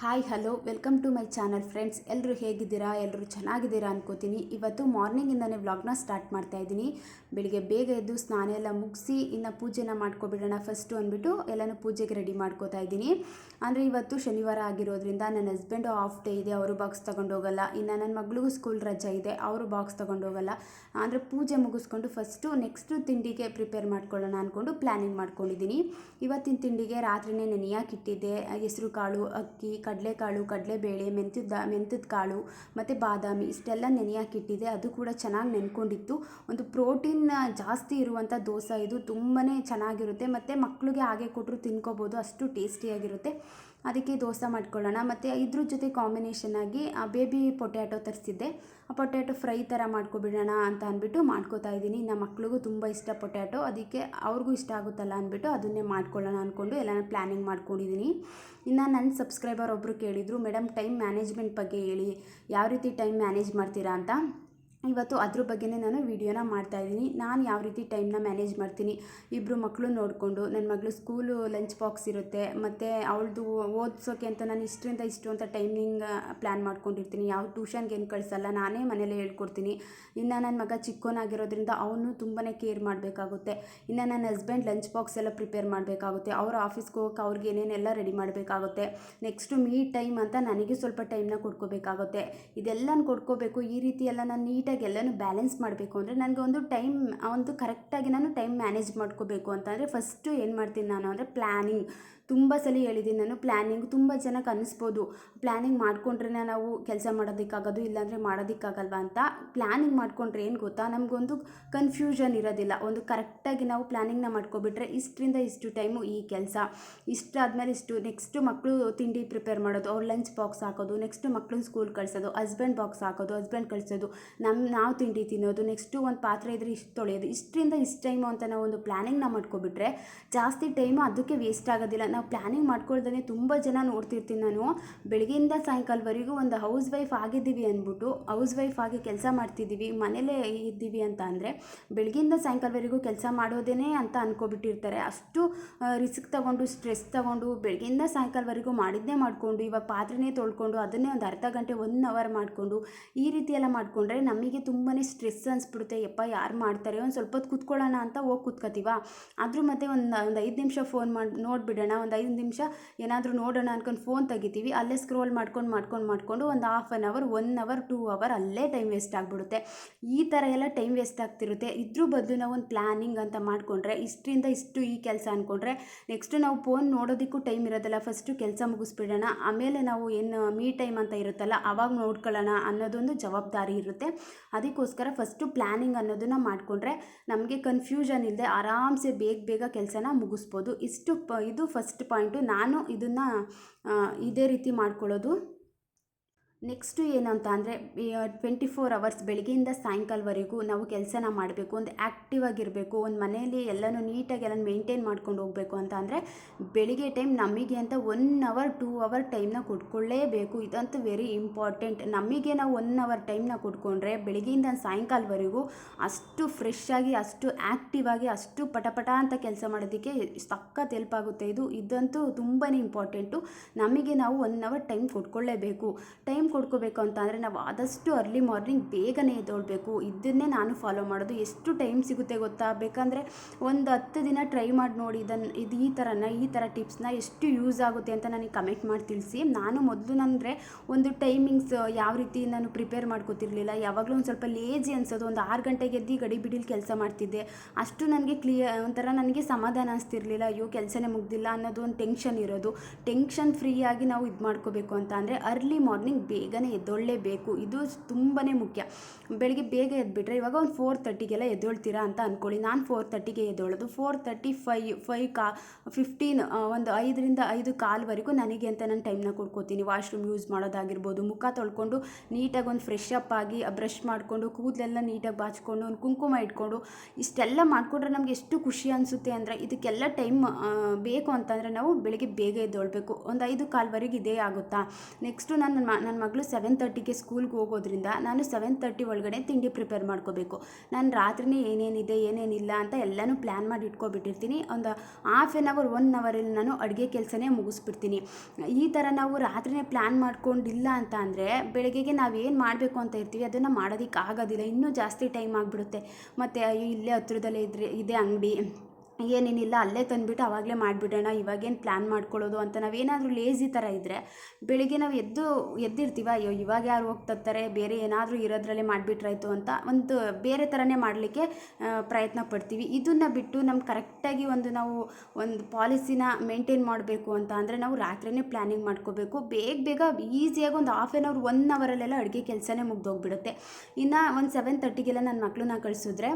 Hi hello welcome to my channel friends ಎಲ್ಲರೂ ಹೇಗಿದ್ದೀರಾ? ಎಲ್ಲರೂ ಚೆನ್ನಾಗಿದ್ದೀರಾ ಅನ್ಕೋತೀನಿ. ಇವತ್ತು ಮಾರ್ನಿಂಗಿಂದನೇ ವ್ಲಾಗ್ನ ಸ್ಟಾರ್ಟ್ ಮಾಡ್ತಾ ಇದ್ದೀನಿ. ಬೆಳಿಗ್ಗೆ ಬೇಗ ಎದ್ದು ಸ್ನಾನ ಎಲ್ಲ ಮುಗಿಸಿ ಇನ್ನು ಪೂಜೆನ ಮಾಡ್ಕೊಬಿಡೋಣ ಫಸ್ಟು ಅಂದ್ಬಿಟ್ಟು ಎಲ್ಲನೂ ಪೂಜೆಗೆ ರೆಡಿ ಮಾಡ್ಕೋತಾ ಇದ್ದೀನಿ. ಅಂದರೆ ಇವತ್ತು ಶನಿವಾರ ಆಗಿರೋದ್ರಿಂದ ನನ್ನ ಹಸ್ಬೆಂಡು ಆಫ್ ಡೇ ಇದೆ. ಅವರು ಬಾಕ್ಸ್ ತೊಗೊಂಡೋಗಲ್ಲ. ಇನ್ನು ನನ್ನ ಮಗಳಿಗೂ ಸ್ಕೂಲ್ ರಜೆ ಇದೆ. ಅವರು ಬಾಕ್ಸ್ ತೊಗೊಂಡೋಗಲ್ಲ. ಅಂದರೆ ಪೂಜೆ ಮುಗಿಸ್ಕೊಂಡು ಫಸ್ಟು ನೆಕ್ಸ್ಟು ತಿಂಡಿಗೆ ಪ್ರಿಪೇರ್ ಮಾಡ್ಕೊಳ್ಳೋಣ ಅಂದ್ಕೊಂಡು ಪ್ಲ್ಯಾನಿಂಗ್ ಮಾಡ್ಕೊಂಡಿದ್ದೀನಿ. ಇವತ್ತಿನ ತಿಂಡಿಗೆ ರಾತ್ರಿನೇ ನೆನೆಯಾಕಿಟ್ಟಿದ್ದೆ ಹೆಸರು ಕಾಳು ಅಕ್ಕಿ ಕಡಲೆಕಾಳು, ಕಡಲೆಬೇಳೆ, ಮೆಂತ್ಯದ ಮೆಂತ್ಯದ ಕಾಳು ಮತ್ತು ಬಾದಾಮಿ ಇಷ್ಟೆಲ್ಲ ನೆನೆಯಾಕಿಟ್ಟಿದೆ. ಅದು ಕೂಡ ಚೆನ್ನಾಗಿ ನೆನ್ಕೊಂಡಿತ್ತು. ಒಂದು ಪ್ರೋಟೀನ್ ಜಾಸ್ತಿ ಇರುವಂಥ ದೋಸೆ ಇದು ತುಂಬಾ ಚೆನ್ನಾಗಿರುತ್ತೆ. ಮತ್ತು ಮಕ್ಕಳಿಗೆ ಹಾಗೆ ಕೊಟ್ಟರು ತಿನ್ಕೋಬೋದು. ಅಷ್ಟು ಟೇಸ್ಟಿಯಾಗಿರುತ್ತೆ. ಅದಕ್ಕೆ ದೋಸೆ ಮಾಡ್ಕೊಳ್ಳೋಣ. ಮತ್ತು ಇದ್ರ ಜೊತೆ ಕಾಂಬಿನೇಷನ್ ಆಗಿ ಬೇಬಿ ಪೊಟ್ಯಾಟೊ ತರಿಸಿದ್ದೆ. ಆ ಪೊಟ್ಯಾಟೊ ಫ್ರೈ ಥರ ಮಾಡ್ಕೊಬಿಡೋಣ ಅಂತ ಅಂದ್ಬಿಟ್ಟು ಮಾಡ್ಕೋತಾ ಇದ್ದೀನಿ. ನಮ್ಮ ಮಕ್ಳಿಗೂ ತುಂಬ ಇಷ್ಟ ಪೊಟ್ಯಾಟೊ ಅದಕ್ಕೆ ಅವ್ರಿಗೂ ಇಷ್ಟ ಆಗುತ್ತಲ್ಲ ಅಂದ್ಬಿಟ್ಟು ಅದನ್ನೇ ಮಾಡ್ಕೊಳ್ಳೋಣ ಅಂದ್ಕೊಂಡು ಎಲ್ಲ ಪ್ಲ್ಯಾನಿಂಗ್ ಮಾಡ್ಕೊಂಡಿದ್ದೀನಿ. ಇನ್ನು ನನ್ನ ಸಬ್ಸ್ಕ್ರೈಬರ್ ಒಬ್ಬರು ಕೇಳಿದರು ಮೇಡಮ್ ಟೈಮ್ ಮ್ಯಾನೇಜ್ಮೆಂಟ್ ಬಗ್ಗೆ ಹೇಳಿ. ಯಾವ ರೀತಿ ಟೈಮ್ ಮ್ಯಾನೇಜ್ ಮಾಡ್ತೀರಾ? ಅಂತ. ಇವತ್ತು ಅದ್ರ ಬಗ್ಗೆನೇ ನಾನು ವೀಡಿಯೋನ ಮಾಡ್ತಾಯಿದ್ದೀನಿ ನಾನು ಯಾವ ರೀತಿ ಟೈಮ್ನ ಮ್ಯಾನೇಜ್ ಮಾಡ್ತೀನಿ? ಇಬ್ಬರು ಮಕ್ಕಳು ನೋಡಿಕೊಂಡು ನನ್ನ ಮಗಳು ಸ್ಕೂಲು ಲಂಚ್ ಬಾಕ್ಸ್ ಇರುತ್ತೆ, ಮತ್ತು ಅವಳದು ಓದಿಸೋಕೆ ಅಂತ ನಾನು ಇಷ್ಟರಿಂದ ಇಷ್ಟು ಅಂತ ಟೈಮಿಂಗ್ ಪ್ಲ್ಯಾನ್ ಮಾಡ್ಕೊಂಡಿರ್ತೀನಿ. ಯಾವ ಟ್ಯೂಷನ್ಗೆ ಏನು ಕಳಿಸಲ್ಲ, ನಾನೇ ಮನೇಲೇ ಹೇಳ್ಕೊಡ್ತೀನಿ. ಇನ್ನು ನನ್ನ ಮಗ ಚಿಕ್ಕವನಾಗಿರೋದ್ರಿಂದ ಅವನು ತುಂಬಾ ಕೇರ್ ಮಾಡಬೇಕಾಗುತ್ತೆ. ಇನ್ನು ನನ್ನ ಹಸ್ಬೆಂಡ್ ಲಂಚ್ ಬಾಕ್ಸ್ ಎಲ್ಲ ಪ್ರಿಪೇರ್ ಮಾಡಬೇಕಾಗುತ್ತೆ. ಅವ್ರ ಆಫೀಸ್ಗೆ ಹೋಗೋಕೆ ಅವ್ರಿಗೆ ಏನೇನೆಲ್ಲ ರೆಡಿ ಮಾಡಬೇಕಾಗುತ್ತೆ. ನೆಕ್ಸ್ಟು ಮೀ ಟೈಮ್ ಅಂತ ನನಗೆ ಸ್ವಲ್ಪ ಟೈಮ್ನ ಕೊಡ್ಕೋಬೇಕಾಗುತ್ತೆ. ಇದೆಲ್ಲನೂ ಕೊಡ್ಕೋಬೇಕು. ಈ ರೀತಿ ಎಲ್ಲ ನಾನು ನೀಟಾಗಿ ಎಲ್ಲನೂ ಬ್ಯಾಲೆನ್ಸ್ ಮಾಡಬೇಕು ಅಂದರೆ ನನಗೆ ಒಂದು ಟೈಮ್ ಒಂದು ಕರೆಕ್ಟಾಗಿ ನಾನು ಟೈಮ್ ಮ್ಯಾನೇಜ್ ಮಾಡ್ಕೋಬೇಕು ಅಂತಂದರೆ ಫಸ್ಟು ಏನು ಮಾಡ್ತೀನಿ ನಾನು ಅಂದರೆ ಪ್ಲ್ಯಾನಿಂಗ್ ತುಂಬ ಸಲ ಹೇಳಿದ್ದೀನಿ ನಾನು ಪ್ಲ್ಯಾನಿಂಗ್ ತುಂಬ ಜನಕ್ಕೆ ಅನ್ನಿಸ್ಬೋದು. ಪ್ಲ್ಯಾನಿಂಗ್ ಮಾಡಿಕೊಂಡ್ರೆ ನಾವು ಕೆಲಸ ಮಾಡೋದಕ್ಕಾಗೋದು, ಇಲ್ಲಾಂದರೆ ಮಾಡೋದಕ್ಕಾಗಲ್ವಾ ಅಂತ ಪ್ಲ್ಯಾನಿಂಗ್ ಮಾಡಿಕೊಂಡ್ರೆ ಏನು ಗೊತ್ತಾ? ನಮಗೊಂದು ಕನ್ಫ್ಯೂಷನ್ ಇರೋದಿಲ್ಲ. ಒಂದು ಕರೆಕ್ಟಾಗಿ ನಾವು ಪ್ಲ್ಯಾನಿಂಗ್ನ ಮಾಡ್ಕೊಬಿಟ್ರೆ ಇಷ್ಟರಿಂದ ಇಷ್ಟು ಟೈಮು ಈ ಕೆಲಸ ಇಷ್ಟಾದ್ಮೇಲೆ ಇಷ್ಟು ನೆಕ್ಸ್ಟು ಮಕ್ಕಳು ತಿಂಡಿ ಪ್ರಿಪೇರ್ ಮಾಡೋದು, ಅವ್ರ ಲಂಚ್ ಬಾಕ್ಸ್ ಹಾಕೋದು ನೆಕ್ಸ್ಟು ಮಕ್ಕಳು ಸ್ಕೂಲ್ ಕಳಿಸೋದು ಹಸ್ಬೆಂಡ್ ಬಾಕ್ಸ್ ಹಾಕೋದು ಹಸ್ಬೆಂಡ್ ಕಳಿಸೋದು ನಮ್ಮ ನಾವು ತಿಂಡಿ ತಿನ್ನೋದು ನೆಕ್ಸ್ಟು ಒಂದು ಪಾತ್ರೆ ಇದ್ರೆ ಇಷ್ಟು ತೊಳೆಯೋದು, ಇಷ್ಟರಿಂದ ಇಷ್ಟು ಟೈಮು ಅಂತ ನಾವು ಒಂದು ಪ್ಲ್ಯಾನಿಂಗ್ನ ಮಾಡ್ಕೊಬಿಟ್ರೆ ಜಾಸ್ತಿ ಟೈಮು ಅದಕ್ಕೆ ವೇಸ್ಟ್ ಆಗೋದಿಲ್ಲ. ನಾವು ಪ್ಲ್ಯಾನಿಂಗ್ ಮಾಡ್ಕೊಳ್ದೇ ತುಂಬ ಜನ ನೋಡ್ತಿರ್ತೀನಿ ನಾನು. ಬೆಳಗ್ಗೆಯಿಂದ ಸಾಯಂಕಾಲವರೆಗೂ ಒಂದು ಹೌಸ್ ವೈಫ್ ಆಗಿದ್ದೀವಿ ಅಂದ್ಬಿಟ್ಟು ಹೌಸ್ ವೈಫ್ ಆಗಿ ಕೆಲಸ ಮಾಡ್ತಿದ್ದೀವಿ, ಮನೇಲೇ ಇದ್ದೀವಿ ಅಂತ ಅಂದರೆ ಬೆಳಗ್ಗೆಯಿಂದ ಸಾಯಂಕಾಲವರೆಗೂ ಕೆಲಸ ಮಾಡೋದೇನೆ ಅಂತ ಅಂದ್ಕೊಬಿಟ್ಟಿರ್ತಾರೆ ಅಷ್ಟು ರಿಸ್ಕ್ ತೊಗೊಂಡು ಸ್ಟ್ರೆಸ್ ತೊಗೊಂಡು ಬೆಳಗ್ಗೆಯಿಂದ ಸಾಯಂಕಾಲವರೆಗೂ ಮಾಡಿದ್ದೇ ಮಾಡಿಕೊಂಡು, ಇವಾಗ ಪಾತ್ರೆನೇ ತೊಳ್ಕೊಂಡು ಅದನ್ನೇ ಒಂದು ಅರ್ಧ ಗಂಟೆ ಒನ್ ಅವರ್ ಮಾಡಿಕೊಂಡು ಈ ರೀತಿ ಎಲ್ಲ ಮಾಡಿಕೊಂಡ್ರೆ ನಮಗೆ ತುಂಬಾ ಸ್ಟ್ರೆಸ್ ಅನಿಸ್ಬಿಡುತ್ತೆ. ಯಪ್ಪ, ಯಾರು ಮಾಡ್ತಾರೆ? ಒಂದು ಸ್ವಲ್ಪ ಹೊತ್ತು ಕೂತ್ಕೊಳ್ಳೋಣ ಅಂತ ಹೋಗಿ ಕೂತ್ಕೋತೀವ? ಆದರೂ ಮತ್ತೆ ಒಂದು ಒಂದು ಐದು ನಿಮಿಷ ಫೋನ್ ಮಾಡಿ, ನೋಡಿಬಿಡೋಣ ಒಂದು ಐದು ನಿಮಿಷ ಏನಾದರೂ ನೋಡೋಣ ಅನ್ಕೊಂಡು ಫೋನ್ ತೆಗಿತೀವಿ. ಅಲ್ಲೇ ಸ್ಕ್ರೋಲ್ ಮಾಡ್ಕೊಂಡು ಮಾಡ್ಕೊಂಡು ಮಾಡಿಕೊಂಡು ಒಂದು half an hour one hour two hour ಅಲ್ಲೇ ಟೈಮ್ ವೇಸ್ಟ್ ಆಗಿಬಿಡುತ್ತೆ. ಈ ಥರ ಎಲ್ಲ ಟೈಮ್ ವೇಸ್ಟ್ ಆಗ್ತಿರುತ್ತೆ. ಇದ್ರ ಬದಲು ನಾವು ಒಂದು ಪ್ಲ್ಯಾನಿಂಗ್ ಅಂತ ಮಾಡಿಕೊಂಡ್ರೆ, ಇಷ್ಟರಿಂದ ಇಷ್ಟು ಈ ಕೆಲಸ ಅಂದ್ಕೊಂಡ್ರೆ ನೆಕ್ಸ್ಟು ನಾವು ಫೋನ್ ನೋಡೋದಕ್ಕೂ ಟೈಮ್ ಇರೋದಿಲ್ಲ. ಫಸ್ಟು ಕೆಲಸ ಮುಗಿಸ್ಬಿಡೋಣ. ಆಮೇಲೆ ನಾವು ಏನು ಮೀ ಟೈಮ್ ಅಂತ ಇರುತ್ತಲ್ಲ ಆವಾಗ ನೋಡ್ಕೊಳ್ಳೋಣ ಅನ್ನೋದೊಂದು ಜವಾಬ್ದಾರಿ ಇರುತ್ತೆ. ಅದಕ್ಕೋಸ್ಕರ ಫಸ್ಟು ಪ್ಲ್ಯಾನಿಂಗ್ ಅನ್ನೋದನ್ನು ಮಾಡಿಕೊಂಡ್ರೆ ನಮಗೆ ಕನ್ಫ್ಯೂಷನ್ ಇಲ್ಲದೆ ಆರಾಮ್ಸೆ ಬೇಗ ಬೇಗ ಕೆಲಸನ ಮುಗಿಸ್ಬೋದು. ಇಷ್ಟು ಇದು ಫಸ್ಟ್ ಪಾಯಿಂಟು ನಾನು ಇದನ್ನು ಇದೇ ರೀತಿ ಮಾಡ್ಕೊಳ್ಳೋದು. ನೆಕ್ಸ್ಟು ಏನಂತ ಅಂದರೆ ಟ್ವೆಂಟಿ ಫೋರ್ ಅವರ್ಸ್ ಬೆಳಗ್ಗೆಯಿಂದ ಸಾಯಂಕಾಲವರೆಗೂ ನಾವು ಕೆಲಸನ ಮಾಡಬೇಕು, ಒಂದು ಆ್ಯಕ್ಟಿವ್ ಆಗಿರಬೇಕು, ಒಂದು ಮನೆಯಲ್ಲಿ ಎಲ್ಲನೂ ನೀಟಾಗಿ ಎಲ್ಲ ಮೇಂಟೈನ್ ಮಾಡ್ಕೊಂಡು ಹೋಗಬೇಕು ಅಂತ ಅಂದರೆ, ಬೆಳಿಗ್ಗೆ ಟೈಮ್ ನಮಗೆ ಅಂತ ಒನ್ ಅವರ್ ಟೂ ಅವರ್ ಟೈಮ್ನ ಕೊಟ್ಕೊಳ್ಳೇಬೇಕು. ಇದಂತೂ ವೆರಿ ಇಂಪಾರ್ಟೆಂಟ್ ನಮಗೆ ನಾವು ಒನ್ ಅವರ್ ಟೈಮ್ನ ಕೊಟ್ಕೊಂಡ್ರೆ, ಬೆಳಗ್ಗೆಯಿಂದ ಸಾಯಂಕಾಲವರೆಗೂ ಅಷ್ಟು ಫ್ರೆಶ್ ಆಗಿ, ಅಷ್ಟು ಆ್ಯಕ್ಟಿವ್ ಆಗಿ, ಅಷ್ಟು ಪಟಪಟ ಅಂತ ಕೆಲಸ ಮಾಡೋದಕ್ಕೆ ಸಖತ್ ಹೆಲ್ಪ್ ಆಗುತ್ತೆ. ಇದು, ಇದಂತೂ ತುಂಬಾ ಇಂಪಾರ್ಟೆಂಟು ನಮಗೆ ನಾವು ಒನ್ ಅವರ್ ಟೈಮ್ ಕೊಟ್ಕೊಳ್ಳೇಬೇಕು. ಟೈಮ್ ಕೊಡ್ಕೋಬೇಕು ಅಂತ ಅಂದರೆ ನಾವು ಆದಷ್ಟು ಅರ್ಲಿ ಮಾರ್ನಿಂಗ್ ಬೇಗನೆ ಎದ್ದೊಳ್ಬೇಕು. ಇದನ್ನೇ ನಾನು ಫಾಲೋ ಮಾಡೋದು. ಎಷ್ಟು ಟೈಮ್ ಸಿಗುತ್ತೆ ಗೊತ್ತಾ? ಬೇಕಂದರೆ ಒಂದು ಹತ್ತು ದಿನ ಟ್ರೈ ಮಾಡಿ ನೋಡಿ ಇದನ್ನು ಇದು ಈ ಥರನ ಈ ಥರ ಟಿಪ್ಸ್ನ ಎಷ್ಟು ಯೂಸ್ ಆಗುತ್ತೆ ಅಂತ ನನಗೆ ಕಮೆಂಟ್ ಮಾಡಿ ತಿಳಿಸಿ. ನಾನು ಮೊದಲು ಅಂದರೆ ಒಂದು ಟೈಮಿಂಗ್ಸ್ ಯಾವ ರೀತಿ ನಾನು ಪ್ರಿಪೇರ್ ಮಾಡ್ಕೋತಿರ್ಲಿಲ್ಲ. ಯಾವಾಗಲೂ ಒಂದು ಸ್ವಲ್ಪ ಲೇಜಿ ಅನ್ಸೋದು. ಒಂದು ಆರು ಗಂಟೆಗೆ ಎದ್ದು ಗಡಿ ಬಿಡಿಲಿ ಕೆಲಸ ಮಾಡ್ತಿದ್ದೆ. ಅಷ್ಟು ನನಗೆ ಕ್ಲಿಯರ್ ಒಂಥರ ನನಗೆ ಸಮಾಧಾನ ಅನಿಸ್ತಿರ್ಲಿಲ್ಲ. ಅಯ್ಯೋ, ಕೆಲಸನೇ ಮುಗ್ದಿಲ್ಲ ಅನ್ನೋದು ಒಂದು ಟೆನ್ಷನ್ ಇರೋದು. ಟೆನ್ಷನ್ ಫ್ರೀಯಾಗಿ ನಾವು ಇದು ಮಾಡ್ಕೋಬೇಕು ಅಂತ ಅಂದರೆ ಅರ್ಲಿ ಮಾರ್ನಿಂಗ್ ಬೇಗನೆ ಎದ್ದೊಳ್ಳೇಬೇಕು. ಇದು ತುಂಬಾ ಮುಖ್ಯ. ಬೆಳಗ್ಗೆ ಬೇಗ ಎದ್ಬಿಟ್ರೆ ಇವಾಗ ಒಂದು ಫೋರ್ ತರ್ಟಿಗೆಲ್ಲ ಎದ್ದೊಳ್ತೀರಾ ಅಂತ ಅಂದ್ಕೊಳ್ಳಿ ನಾನು ಫೋರ್ ತರ್ಟಿಗೆ ಎದ್ದೊಳ್ಳೋದು ಫೋರ್ ತರ್ಟಿ ಫೈ ಫೈವ್ ಕಾ ಫಿಫ್ಟೀನ್ ಒಂದು ಐದರಿಂದ ಐದು ಕಾಲ್ವರೆಗೂ ನನಗೆ ಅಂತ ನಾನು ಟೈಮ್ನ ಕೊಡ್ಕೋತೀನಿ. ವಾಶ್ರೂಮ್ ಯೂಸ್ ಮಾಡೋದಾಗಿರ್ಬೋದು, ಮುಖ ತೊಳ್ಕೊಂಡು ನೀಟಾಗಿ ಒಂದು ಫ್ರೆಶ್ ಅಪ್ ಆಗಿ ಬ್ರಷ್ ಮಾಡಿಕೊಂಡು, ಕೂದಲೆಲ್ಲ ನೀಟಾಗಿ ಬಾಚ್ಕೊಂಡು, ಒಂದು ಕುಂಕುಮ ಇಟ್ಕೊಂಡು, ಇಷ್ಟೆಲ್ಲ ಮಾಡಿಕೊಂಡ್ರೆ ನಮ್ಗೆ ಎಷ್ಟು ಖುಷಿ ಅನಿಸುತ್ತೆ ಅಂದರೆ ಇದಕ್ಕೆಲ್ಲ ಟೈಮ್ ಬೇಕು ಅಂತಂದರೆ ನಾವು ಬೆಳಿಗ್ಗೆ ಬೇಗ ಎದ್ದೊಳ್ಬೇಕು. ಒಂದು ಐದು ಕಾಲ್ವರೆಗೆ ಇದೇ ಆಗುತ್ತಾ? ನೆಕ್ಸ್ಟು ನನ್ನ ನನ್ನ ಮಗಳು ಸೆವೆನ್ ತರ್ಟಿಗೆ ಸ್ಕೂಲ್ಗೆ ಹೋಗೋದ್ರಿಂದ ನಾನು ಸೆವೆನ್ ತರ್ಟಿ ಒಳಗಡೆ ತಿಂಡಿ ಪ್ರಿಪೇರ್ ಮಾಡ್ಕೋಬೇಕು. ನಾನು ರಾತ್ರಿನೇ ಏನೇನಿದೆ, ಏನೇನಿಲ್ಲ ಅಂತ ಎಲ್ಲನೂ ಪ್ಲ್ಯಾನ್ ಮಾಡಿ ಇಟ್ಕೊಬಿಟ್ಟಿರ್ತೀನಿ. ಒಂದು ಹಾಫ್ ಆನ್ ಅವರ್ ಒನ್ ಅವರಲ್ಲಿ ನಾನು ಅಡುಗೆ ಕೆಲಸನೇ ಮುಗಿಸ್ಬಿಡ್ತೀನಿ. ಈ ಥರ ನಾವು ರಾತ್ರಿನೇ ಪ್ಲ್ಯಾನ್ ಮಾಡ್ಕೊಂಡಿಲ್ಲ ಅಂತ ಅಂದರೆ ಬೆಳಗ್ಗೆಗೆ ನಾವು ಏನು ಮಾಡಬೇಕು ಅಂತ ಇರ್ತೀವಿ, ಅದನ್ನು ಮಾಡೋದಕ್ಕೆ ಆಗೋದಿಲ್ಲ ಇನ್ನೂ ಜಾಸ್ತಿ ಟೈಮ್ ಆಗಿಬಿಡುತ್ತೆ. ಮತ್ತು ಇಲ್ಲೇ ಹತ್ರದಲ್ಲೇ ಇದ್ರೆ, ಇದೆ ಅಂಗಡಿ. ಏನೇನಿಲ್ಲ ಅಲ್ಲೇ ತಂದುಬಿಟ್ಟು ಆವಾಗಲೇ ಮಾಡಿಬಿಡೋಣ, ಇವಾಗೇನು ಪ್ಲ್ಯಾನ್ ಮಾಡ್ಕೊಳ್ಳೋದು ಅಂತ ನಾವೇನಾದರೂ ಲೇಜಿ ಥರ ಇದ್ದರೆ ಬೆಳಿಗ್ಗೆ ನಾವು ಎದ್ದು, ಎದ್ದಿರ್ತೀವ, ಅಯ್ಯೋ ಇವಾಗ ಯಾರು ಹೋಗ್ತಿರ್ತಾರೆ ಬೇರೆ ಏನಾದರೂ ಇರೋದ್ರಲ್ಲೇ ಮಾಡಿಬಿಟ್ರಾಯ್ತು ಅಂತ ಒಂದು ಬೇರೆ ಥರನೇ ಮಾಡಲಿಕ್ಕೆ ಪ್ರಯತ್ನ ಪಡ್ತೀವಿ. ಇದನ್ನು ಬಿಟ್ಟು ನಮ್ಮ ಕರೆಕ್ಟಾಗಿ ಒಂದು ನಾವು ಒಂದು ಪಾಲಿಸಿನ ಮೇಂಟೈನ್ ಮಾಡಬೇಕು ಅಂತ ಅಂದರೆ ನಾವು ರಾತ್ರಿನೇ ಪ್ಲ್ಯಾನಿಂಗ್ ಮಾಡ್ಕೋಬೇಕು. ಬೇಗ ಬೇಗ ಈಸಿಯಾಗಿ ಒಂದು ಹಾಫ್ ಆನ್ ಅವರ್ ಒನ್ ಅವರಲ್ಲೆಲ್ಲ ಅಡುಗೆ ಕೆಲಸನೇ ಮುಗ್ದೋಗ್ಬಿಡುತ್ತೆ. ಇನ್ನು ಒಂದು ಸೆವೆನ್ ತರ್ಟಿಗೆಲ್ಲ ನನ್ನ ಮಕ್ಕಳನ್ನ ಕಳಿಸಿದ್ರೆ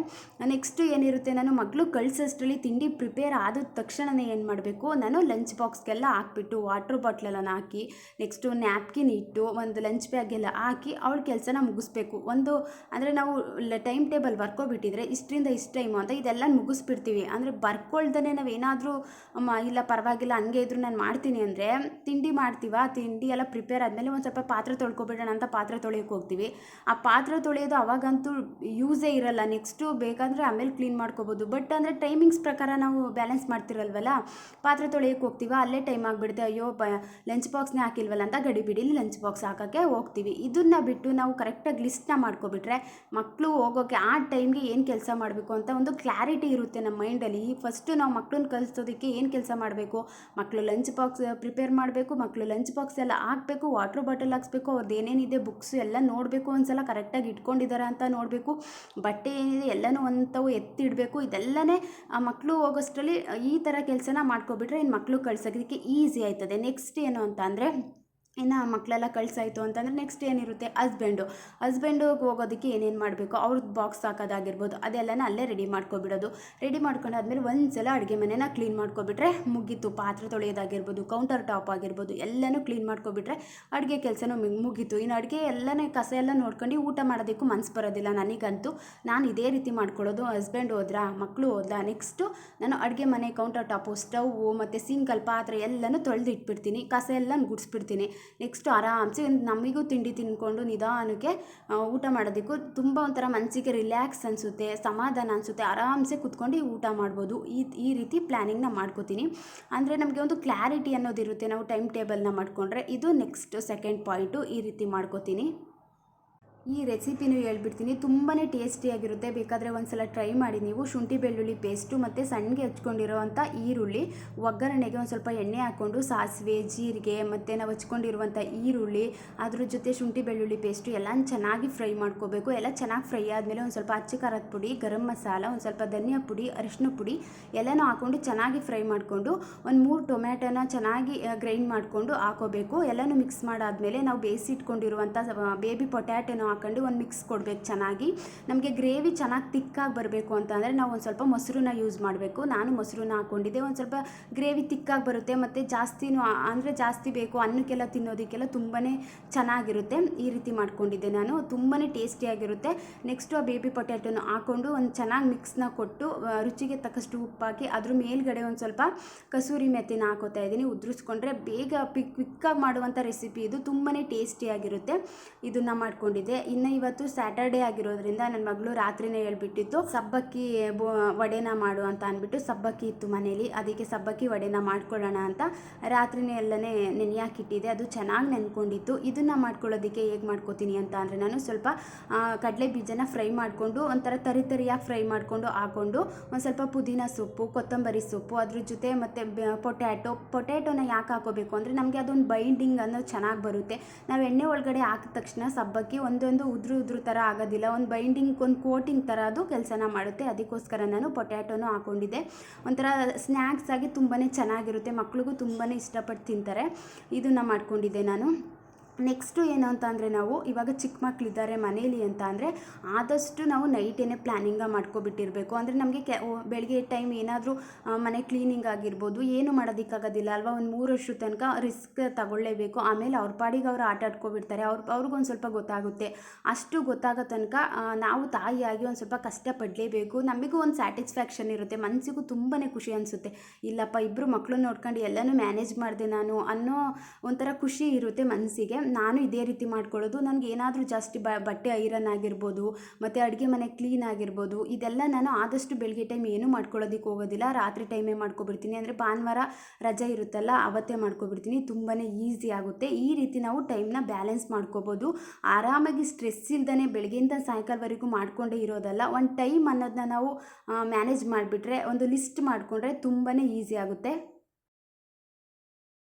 ನೆಕ್ಸ್ಟು ಏನಿರುತ್ತೆ, ನಾನು ಮಗಳು ಕಳಿಸೋಷ್ಟರಲ್ಲಿ ತಿಂಡಿ ಪ್ರಿಪೇರ್ ಆದ ತಕ್ಷಣವೇ ಏನು ಮಾಡಬೇಕು? ನಾನು ಲಂಚ್ ಬಾಕ್ಸ್ಗೆಲ್ಲ ಹಾಕ್ಬಿಟ್ಟು ವಾಟ್ರ್ ಬಾಟ್ಲೆಲ್ಲ ಹಾಕಿ ನೆಕ್ಸ್ಟು ನ್ಯಾಪ್ಕಿನ್ ಇಟ್ಟು ಒಂದು ಲಂಚ್ ಬ್ಯಾಗೆಲ್ಲ ಹಾಕಿ ಅವಳ ಕೆಲಸನ ಮುಗಿಸ್ಬೇಕು. ಒಂದು ಅಂದರೆ ನಾವು ಟೈಮ್ ಟೇಬಲ್ ಬರ್ಕೊಬಿಟ್ಟಿದ್ರೆ ಇಷ್ಟರಿಂದ ಇಷ್ಟು ಟೈಮು ಅಂತ ಇದೆಲ್ಲ ಮುಗಿಸ್ಬಿಡ್ತೀವಿ. ಅಂದರೆ ಬರ್ಕೊಳ್ದೇ ನಾವು ಏನಾದರೂ ಇಲ್ಲ ಪರವಾಗಿಲ್ಲ ಹಂಗೆ ಇದ್ರು ನಾನು ಮಾಡ್ತೀನಿ ಅಂದರೆ ತಿಂಡಿ ಮಾಡ್ತೀವ? ತಿಂಡಿ ಎಲ್ಲ ಪ್ರಿಪೇರ್ ಆದಮೇಲೆ ಒಂದು ಸ್ವಲ್ಪ ಪಾತ್ರೆ ತೊಳ್ಕೊಬಿಡೋಣ ಅಂತ ಪಾತ್ರೆ ತೊಳೆಯೋಕೆ ಹೋಗ್ತೀವಿ. ಆ ಪಾತ್ರೆ ತೊಳೆಯೋದು ಅವಾಗಂತೂ ಯೂಸೇ ಇರಲ್ಲ. ನೆಕ್ಸ್ಟು ಬೇಕಂದರೆ ಆಮೇಲೆ ಕ್ಲೀನ್ ಮಾಡ್ಕೋಬೋದು. ಬಟ್ ಅಂದರೆ ಟೈಮಿಂಗ್ಸ್ ಪ್ರಕಾರ ನಾವು ಬ್ಯಾಲೆನ್ಸ್ ಮಾಡ್ತಿರಲ್ವಲ್ಲ? ಪಾತ್ರೆ ತೊಳೆಯೋಕೆ ಹೋಗ್ತೀವ, ಅಲ್ಲೇ ಟೈಮ್ ಆಗಿಬಿಡುತ್ತೆ ಅಯ್ಯೋ, ಬ ಲಂಚ್ ಬಾಕ್ಸ್ನೇ ಹಾಕಿಲ್ವಲ್ಲ ಅಂತ ಗಡಿಬಿಡಿಲಿ ಲಂಚ್ ಬಾಕ್ಸ್ ಹಾಕೋಕ್ಕೆ ಹೋಗ್ತೀವಿ. ಇದನ್ನು ಬಿಟ್ಟು ನಾವು ಕರೆಕ್ಟಾಗಿ ಲಿಸ್ಟ್ನ ಮಾಡ್ಕೊಬಿಟ್ರೆ ಮಕ್ಕಳು ಹೋಗೋಕ್ಕೆ ಆ ಟೈಮ್ಗೆ ಏನು ಕೆಲಸ ಮಾಡಬೇಕು ಅಂತ ಒಂದು ಕ್ಲಾರಿಟಿ ಇರುತ್ತೆ ನಮ್ಮ ಮೈಂಡಲ್ಲಿ ಫಸ್ಟು ನಾವು ಮಕ್ಕಳನ್ನ ಕಲಿಸೋದಕ್ಕೆ ಏನು ಕೆಲಸ ಮಾಡಬೇಕು? ಮಕ್ಕಳು ಲಂಚ್ ಬಾಕ್ಸ್ ಪ್ರಿಪೇರ್ ಮಾಡಬೇಕು ಮಕ್ಕಳು ಲಂಚ್ ಬಾಕ್ಸ್ ಎಲ್ಲ ಹಾಕಬೇಕು ವಾಟ್ರ್ ಬಾಟಲ್ ಹಾಕ್ಸ್ಬೇಕು ಅವ್ರದ್ದು ಏನೇನಿದೆ ಬುಕ್ಸ್ ಎಲ್ಲ ನೋಡಬೇಕು, ಒಂದ್ಸಲ ಕರೆಕ್ಟಾಗಿ ಇಟ್ಕೊಂಡಿದ್ದಾರೆ ಅಂತ ನೋಡಬೇಕು. ಬಟ್ಟೆ ಏನಿದೆ ಎಲ್ಲನೂ ಒಂಥವು ಎತ್ತಿಡಬೇಕು, ಇದೆಲ್ಲನೇ ಆ ಮಕ್ಕಳು ಹೋಗೋಷ್ಟರಲ್ಲಿ ಈ ಥರ ಕೆಲಸನ ಮಾಡ್ಕೊಬಿಟ್ರೆ ಇನ್ನು ಮಕ್ಕಳು ಕಳ್ಸೋದಕ್ಕೆ ಈಸಿ ಆಯ್ತದೆ. ನೆಕ್ಸ್ಟ್ ಏನು ಅಂತ ಅಂದರೆ ಇನ್ನು ಮಕ್ಕಳೆಲ್ಲ ಕಳಿಸಾಯಿತು ಅಂತಂದರೆ ನೆಕ್ಸ್ಟ್ ಏನಿರುತ್ತೆ? ಹಸ್ಬೆಂಡು ಹಸ್ಬೆಂಡಿಗೆ ಹೋಗೋದಕ್ಕೆ ಏನೇನು ಮಾಡಬೇಕು? ಅವ್ರದ್ದು ಬಾಕ್ಸ್ ಹಾಕೋದಾಗಿರ್ಬೋದು. ಅದೆಲ್ಲನ ಅಲ್ಲೇ ರೆಡಿ ಮಾಡ್ಕೊಬಿಡೋದು. ರೆಡಿ ಮಾಡ್ಕೊಂಡಾದ್ಮೇಲೆ ಒಂದು ಸಲ ಅಡುಗೆ ಮನೆನ ಕ್ಲೀನ್ ಮಾಡ್ಕೊಬಿಟ್ರೆ ಮುಗೀತು. ಪಾತ್ರೆ ತೊಳೆಯೋದಾಗಿರ್ಬೋದು ಕೌಂಟರ್ ಟಾಪ್ ಆಗಿರ್ಬೋದು, ಎಲ್ಲನೂ ಕ್ಲೀನ್ ಮಾಡ್ಕೊಬಿಟ್ರೆ ಅಡುಗೆ ಕೆಲಸನೂ ಮುಗೀತು. ಇನ್ನು ಅಡುಗೆ ಎಲ್ಲನೇ ಕಸ ಎಲ್ಲ ನೋಡ್ಕೊಂಡು ಊಟ ಮಾಡೋದಕ್ಕೂ ಮನ್ಸು ಬರೋದಿಲ್ಲ ನನಗಂತೂ. ನಾನು ಇದೇ ರೀತಿ ಮಾಡ್ಕೊಳ್ಳೋದು. ಹಸ್ಬೆಂಡ್ ಹೋದ್ರಾ ಮಕ್ಕಳು ಹೋದ್ಲಾ ನೆಕ್ಸ್ಟು ನಾನು ಅಡುಗೆ ಮನೆ ಕೌಂಟರ್ ಟಾಪು ಸ್ಟವ್ವು ಮತ್ತು ಸಿಂಕಲ್ ಪಾತ್ರೆ ಎಲ್ಲನೂ ತೊಳೆದು ಇಟ್ಬಿಡ್ತೀನಿ ಕಸ ಎಲ್ಲ ಗುಡಿಸ್ಬಿಡ್ತೀನಿ. ನೆಕ್ಸ್ಟ್ ಆರಾಮ್ಸೆ ನಮಗೂ ತಿಂಡಿ ತಿನ್ಕೊಂಡು ನಿಧಾನಕ್ಕೆ ಊಟ ಮಾಡೋದಕ್ಕೂ ತುಂಬ ಒಂಥರ ಮನಸ್ಸಿಗೆ ರಿಲ್ಯಾಕ್ಸ್ ಅನಿಸುತ್ತೆ, ಸಮಾಧಾನ ಅನಿಸುತ್ತೆ, ಆರಾಮ್ಸೆ ಕುತ್ಕೊಂಡು ಊಟ ಮಾಡ್ಬೋದು. ಈ ಈ ರೀತಿ ಪ್ಲ್ಯಾನಿಂಗ್ನ ಮಾಡ್ಕೋತೀನಿ. ಅಂದರೆ ನಮಗೆ ಒಂದು ಕ್ಲಾರಿಟಿ ಅನ್ನೋದಿರುತ್ತೆ ನಾವು ಟೈಮ್ ಟೇಬಲ್ನ ಮಾಡಿಕೊಂಡ್ರೆ. ಇದು ನೆಕ್ಸ್ಟ್ ಸೆಕೆಂಡ್ ಪಾಯಿಂಟು ಈ ರೀತಿ ಮಾಡ್ಕೋತೀನಿ. ಈ ರೆಸಿಪಿನೂ ಹೇಳ್ಬಿಡ್ತೀನಿ. ತುಂಬಾ ಟೇಸ್ಟಿಯಾಗಿರುತ್ತೆ ಬೇಕಾದರೆ ಒಂದು ಸಲ ಟ್ರೈ ಮಾಡಿ ನೀವು. ಶುಂಠಿ, ಬೆಳ್ಳುಳ್ಳಿ ಪೇಸ್ಟು ಮತ್ತು ಸಣ್ಣಗೆ ಹಚ್ಕೊಂಡಿರೋವಂಥ ಈರುಳ್ಳಿ, ಒಗ್ಗರಣೆಗೆ ಒಂದು ಸ್ವಲ್ಪ ಎಣ್ಣೆ ಹಾಕ್ಕೊಂಡು ಸಾಸಿವೆ, ಜೀರಿಗೆ ಮತ್ತು ನಾವು ಹಚ್ಕೊಂಡಿರುವಂಥ ಈರುಳ್ಳಿ, ಅದ್ರ ಜೊತೆ ಶುಂಠಿ, ಬೆಳ್ಳುಳ್ಳಿ ಪೇಸ್ಟು ಎಲ್ಲ ಚೆನ್ನಾಗಿ ಫ್ರೈ ಮಾಡ್ಕೋಬೇಕು. ಎಲ್ಲ ಚೆನ್ನಾಗಿ ಫ್ರೈ ಆದಮೇಲೆ ಒಂದು ಸ್ವಲ್ಪ ಅಚ್ಚ ಖಾರದ ಪುಡಿ, ಗರಂ ಮಸಾಲ, ಒಂದು ಸ್ವಲ್ಪ ಧನಿಯಾ ಪುಡಿ ಅರಿಶಿನ ಪುಡಿ ಎಲ್ಲನೂ ಹಾಕ್ಕೊಂಡು ಚೆನ್ನಾಗಿ ಫ್ರೈ ಮಾಡಿಕೊಂಡು ಒಂದು ಮೂರು ಟೊಮ್ಯಾಟೋನ ಚೆನ್ನಾಗಿ ಗ್ರೈಂಡ್ ಮಾಡಿಕೊಂಡು ಹಾಕೋಬೇಕು. ಎಲ್ಲನೂ ಮಿಕ್ಸ್ ಮಾಡಾದಮೇಲೆ ನಾವು ಬೇಯಿಸಿಟ್ಕೊಂಡಿರುವಂಥ ಬೇಬಿ ಪೊಟ್ಯಾಟೊನ ಹಾಕೊಂಡು ಒಂದು ಮಿಕ್ಸ್ ಕೊಡಬೇಕು ಚೆನ್ನಾಗಿ. ನಮಗೆ ಗ್ರೇವಿ ಚೆನ್ನಾಗಿ ತಿಕ್ಕಾಗಿ ಬರಬೇಕು ಅಂತಂದರೆ ನಾವು ಒಂದು ಸ್ವಲ್ಪ ಮೊಸರನ್ನ ಯೂಸ್ ಮಾಡಬೇಕು. ನಾನು ಮೊಸರನ್ನ ಹಾಕ್ಕೊಂಡಿದ್ದೆ ಒಂದು ಸ್ವಲ್ಪ ಗ್ರೇವಿ ತಿಕ್ಕಾಗಿ ಬರುತ್ತೆ. ಮತ್ತು ಜಾಸ್ತಿನೂ ಅಂದರೆ ಜಾಸ್ತಿ ಬೇಕು. ಅನ್ನಕ್ಕೆಲ್ಲ ತಿನ್ನೋದಕ್ಕೆಲ್ಲ ತುಂಬಾ ಚೆನ್ನಾಗಿರುತ್ತೆ. ಈ ರೀತಿ ಮಾಡ್ಕೊಂಡಿದ್ದೆ ನಾನು. ತುಂಬಾ ಟೇಸ್ಟಿಯಾಗಿರುತ್ತೆ ನೆಕ್ಸ್ಟು ಆ ಬೇಬಿ ಪೊಟ್ಯಾಟೋನ ಹಾಕ್ಕೊಂಡು ಒಂದು ಚೆನ್ನಾಗಿ ಮಿಕ್ಸ್ನ ಕೊಟ್ಟು ರುಚಿಗೆ ತಕ್ಕಷ್ಟು ಉಪ್ಪಾಕಿ ಅದ್ರ ಮೇಲ್ಗಡೆ ಒಂದು ಸ್ವಲ್ಪ ಕಸೂರಿ ಮೆತ್ತಿನ ಹಾಕೋತಾ ಇದ್ದೀನಿ. ಉದುರಿಸ್ಕೊಂಡ್ರೆ ಬೇಗ ಪಿಕ್ ಕ್ವಿಕ್ಕಾಗಿ ಮಾಡುವಂಥ ರೆಸಿಪಿ ಇದು. ತುಂಬಾ ಟೇಸ್ಟಿಯಾಗಿರುತ್ತೆ ಇದನ್ನು ಮಾಡ್ಕೊಂಡಿದ್ದೆ. ಇನ್ನು ಇವತ್ತು ಸ್ಯಾಟರ್ಡೇ ಆಗಿರೋದ್ರಿಂದ ನನ್ನ ಮಗಳು ರಾತ್ರಿನೇ ಹೇಳ್ಬಿಟ್ಟಿತ್ತು, ಸಬ್ಬಕ್ಕಿ ವಡೆನ ಮಾಡು ಅಂತ ಅಂದ್ಬಿಟ್ಟು ಸಬ್ಬಕ್ಕಿ ಇತ್ತು ಮನೇಲಿ, ಅದಕ್ಕೆ ಸಬ್ಬಕ್ಕಿ ವಡೆನ ಮಾಡ್ಕೊಳ್ಳೋಣ ಅಂತ ರಾತ್ರಿನೇ ಎಲ್ಲನೇ ನೆನೆಯಾಕಿಟ್ಟಿದೆ, ಅದು ಚೆನ್ನಾಗಿ ನೆನ್ಕೊಂಡಿತ್ತು. ಇದನ್ನು ಮಾಡ್ಕೊಳ್ಳೋದಕ್ಕೆ ಹೇಗೆ ಮಾಡ್ಕೋತೀನಿ ಅಂತ ಅಂದರೆ ನಾನು ಸ್ವಲ್ಪ ಕಡಲೆ ಬೀಜನ ಫ್ರೈ ಮಾಡಿಕೊಂಡು, ಒಂಥರ ತರಿ ತರಿಯಾಗಿ ಫ್ರೈ ಮಾಡಿಕೊಂಡು ಹಾಕ್ಕೊಂಡು ಒಂದು ಸ್ವಲ್ಪ ಪುದೀನ ಸೊಪ್ಪು, ಕೊತ್ತಂಬರಿ ಸೊಪ್ಪು, ಅದ್ರ ಜೊತೆ ಮತ್ತು ಪೊಟ್ಯಾಟೊ, ಪೊಟ್ಯಾಟೊನ ಯಾಕೆ ಹಾಕೋಬೇಕು ಅಂದರೆ ನಮಗೆ ಅದೊಂದು ಬೈಂಡಿಂಗ್ ಅನ್ನೋದು ಚೆನ್ನಾಗಿ ಬರುತ್ತೆ. ನಾವು ಎಣ್ಣೆ ಒಳಗಡೆ ಹಾಕಿದ ತಕ್ಷಣ ಸಬ್ಬಕ್ಕಿ ಒಂದೊಂದು ಉದ್ರು ಉದ್ರು ಥರ ಆಗೋದಿಲ್ಲ. ಒಂದು ಬೈಂಡಿಂಗ್ ಒಂದು ಕೋಟಿಂಗ್ ಥರ ಅದು ಕೆಲಸನ ಮಾಡುತ್ತೆ. ಅದಕ್ಕೋಸ್ಕರ ನಾನು ಪೊಟ್ಯಾಟೋನು ಹಾಕ್ಕೊಂಡಿದ್ದೆ ಒಂಥರ ಸ್ನ್ಯಾಕ್ಸ್ ಆಗಿ ತುಂಬಾ ಚೆನ್ನಾಗಿರುತ್ತೆ. ಮಕ್ಳಿಗೂ ತುಂಬಾ ಇಷ್ಟಪಟ್ಟು ತಿಂತಾರೆ. ಇದನ್ನು ಮಾಡ್ಕೊಂಡಿದ್ದೆ ನಾನು. ನೆಕ್ಸ್ಟು ಏನು ಅಂತ ಅಂದರೆ ನಾವು ಇವಾಗ ಚಿಕ್ಕ ಮಕ್ಕಳಿದ್ದಾರೆ ಮನೇಲಿ ಅಂತ ಅಂದರೆ ಆದಷ್ಟು ನಾವು ನೈಟೇ ಪ್ಲ್ಯಾನಿಂಗ ಮಾಡ್ಕೊಬಿಟ್ಟಿರಬೇಕು. ಅಂದರೆ ನಮಗೆ ಕೆ ಬೆಳಗ್ಗೆ ಟೈಮ್ ಏನಾದರೂ ಮನೆ ಕ್ಲೀನಿಂಗ್ ಆಗಿರ್ಬೋದು, ಏನು ಮಾಡೋದಕ್ಕಾಗೋದಿಲ್ಲ. ಅಲ್ವಾ ಒಂದು ಮೂರು ವರ್ಷದ ತನಕ ರಿಸ್ಕ್ ತಗೊಳ್ಳೇಬೇಕು. ಆಮೇಲೆ ಅವ್ರ ಪಾಡಿಗೆ ಅವರು ಆಟ ಆಡ್ಕೊಬಿಡ್ತಾರೆ. ಅವ್ರು, ಅವ್ರಿಗೊಂದು ಸ್ವಲ್ಪ ಗೊತ್ತಾಗುತ್ತೆ. ಅಷ್ಟು ಗೊತ್ತಾಗೋ ತನಕ ನಾವು ತಾಯಿಯಾಗಿ ಒಂದು ಸ್ವಲ್ಪ ಕಷ್ಟಪಡಲೇಬೇಕು. ನಮಗೂ ಒಂದು ಸ್ಯಾಟಿಸ್ಫ್ಯಾಕ್ಷನ್ ಇರುತ್ತೆ. ಮನಸ್ಸಿಗೂ ತುಂಬಾ ಖುಷಿ ಅನಿಸುತ್ತೆ. ಇಲ್ಲಪ್ಪ ಇಬ್ಬರು ಮಕ್ಕಳು ನೋಡ್ಕೊಂಡು ಎಲ್ಲನೂ ಮ್ಯಾನೇಜ್ ಮಾಡಿದೆ ನಾನು ಅನ್ನೋ ಒಂಥರ ಖುಷಿ ಇರುತ್ತೆ ಮನಸ್ಸಿಗೆ ನಾನು ಇದೇ ರೀತಿ ಮಾಡ್ಕೊಳ್ಳೋದು, ನನಗೆ ಏನಾದರೂ ಜಾಸ್ತಿ ಬಟ್ಟೆ ಐರನ್ ಆಗಿರ್ಬೋದು, ಮತ್ತು ಅಡುಗೆ ಮನೆ ಕ್ಲೀನ್ ಆಗಿರ್ಬೋದು, ಇದೆಲ್ಲ ನಾನು ಆದಷ್ಟು ಬೆಳಗ್ಗೆ ಟೈಮ್ ಏನೂ ಮಾಡ್ಕೊಳ್ಳೋದಕ್ಕೆ ಹೋಗೋದಿಲ್ಲ. ರಾತ್ರಿ ಟೈಮೇ ಮಾಡ್ಕೊಬಿಡ್ತೀನಿ. ಅಂದರೆ ಭಾನುವಾರ ರಜೆ ಇರುತ್ತಲ್ಲ, ಅವತ್ತೇ ಮಾಡ್ಕೊಬಿಡ್ತೀನಿ. ತುಂಬಾ ಈಸಿ ಆಗುತ್ತೆ. ಈ ರೀತಿ ನಾವು ಟೈಮ್ನ ಬ್ಯಾಲೆನ್ಸ್ ಮಾಡ್ಕೋಬೋದು. ಆರಾಮಾಗಿ ಸ್ಟ್ರೆಸ್ ಇಲ್ದೇ ಬೆಳಗ್ಗೆಯಿಂದ ಸಾಯಂಕಾಲವರೆಗೂ ಮಾಡ್ಕೊಂಡೇ ಇರೋದಲ್ಲ. ಒಂದು ಟೈಮ್ ಅನ್ನೋದನ್ನ ನಾವು ಮ್ಯಾನೇಜ್ ಮಾಡಿಬಿಟ್ರೆ, ಒಂದು ಲಿಸ್ಟ್ ಮಾಡಿಕೊಂಡ್ರೆ ತುಂಬಾ ಈಸಿ ಆಗುತ್ತೆ.